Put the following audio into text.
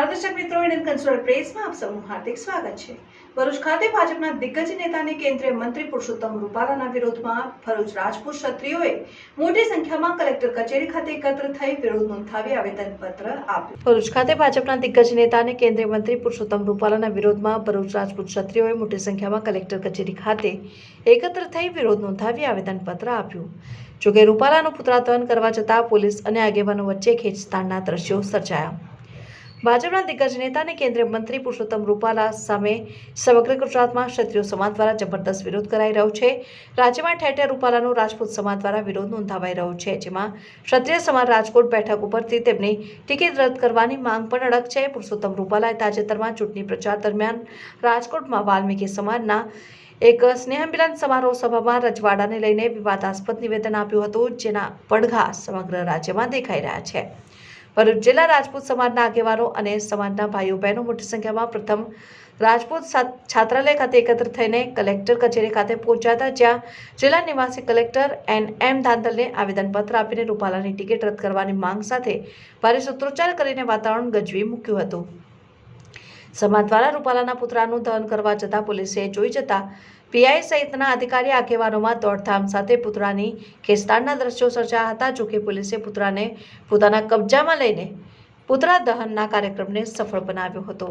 નમસ્કાર દર્શક મિત્રો પ્રેસમાં આપ સૌનું હાર્દિક સ્વાગત છે. ભરૂચ ખાતે ભાજપના દિગ્ગજ નેતાને કેન્દ્રીય મંત્રી પુરુષોત્તમ રૂપાલાના વિરોધમાં ભરૂચ રાજપૂત ક્ષત્રિયોએ મોટી સંખ્યામાં કલેક્ટર કચેરી ખાતે એકત્ર થઈ વિરોધ નોંધાવી આવેદનપત્ર આપ્યું. ભરૂચ ખાતે ભાજપના દિગ્ગજ નેતાને કેન્દ્રીય મંત્રી પુરુષોત્તમ રૂપાલાના વિરોધમાં ભરૂચ રાજપૂત ક્ષત્રિયોએ મોટી સંખ્યામાં કલેક્ટર કચેરી ખાતે એકત્ર થઈ વિરોધ નોંધાવી આવેદનપત્ર આપ્યું. જોકે રૂપાલાનું પુત્રાતન કરવા જતાં પોલીસ અને આગેવાનો વચ્ચે ખેંચતાણના દ્રશ્યો સર્જાયા. ભાજપના દિગ્ગજ નેતા અને કેન્દ્રીય મંત્રી પુરુષોત્તમ રૂપાલા સામે સમગ્ર ગુજરાતમાં ક્ષત્રિય સમાજ દ્વારા જબરદસ્ત વિરોધ કરાઈ રહ્યો છે. રાજ્યમાં ઠેર ઠેર રૂપાલાનો રાજપૂત સમાજ દ્વારા વિરોધ નોંધાવાઈ રહ્યો છે, જેમાં ક્ષત્રિય સમાજ રાજકોટ બેઠક ઉપરથી તેમની ટિકિટ રદ કરવાની માંગ પણ અડગ છે. પુરુષોત્તમ રૂપાલાએ તાજેતરમાં ચૂંટણી પ્રચાર દરમિયાન રાજકોટમાં વાલ્મીકી સમાજના એક સ્નેહમિલન સમારોહ સભામાં રજવાડાને લઈને વિવાદાસ્પદ નિવેદન આપ્યું હતું, જેના પડઘા સમગ્ર રાજ્યમાં દેખાઈ રહ્યા છે. ભરૂચ જિલ્લા રાજપૂત સમાજના આગેવાનો અને સમાજના ભાઈઓ બહેનો મોટી સંખ્યામાં પ્રથમ રાજપૂત છાત્રાલય ખાતે એકત્ર થઈને કલેક્ટર કચેરી ખાતે પહોંચ્યા હતા, જ્યાં જિલ્લા નિવાસી કલેક્ટર એન એમ ધાંધલને આવેદનપત્ર આપીને રૂપાલાની ટિકિટ રદ કરવાની માંગ સાથે ભારે સૂત્રોચ્ચાર કરીને વાતાવરણ ગજવી મૂક્યું હતું. સમાજ દ્વારા રૂપાલાના પુતળાનું દહન કરવા જતાં પોલીસે જોઈ જતા પીઆઈ સહિતના અધિકારી આગેવાનોમાં દોડધામ સાથે પુતળાની ખેંચતાણના દ્રશ્યો સર્જાયા હતા જોકે પોલીસે પુતળાને પોતાના કબજામાં લઈને પુતળા દહનના કાર્યક્રમને સફળ બનાવ્યો હતો.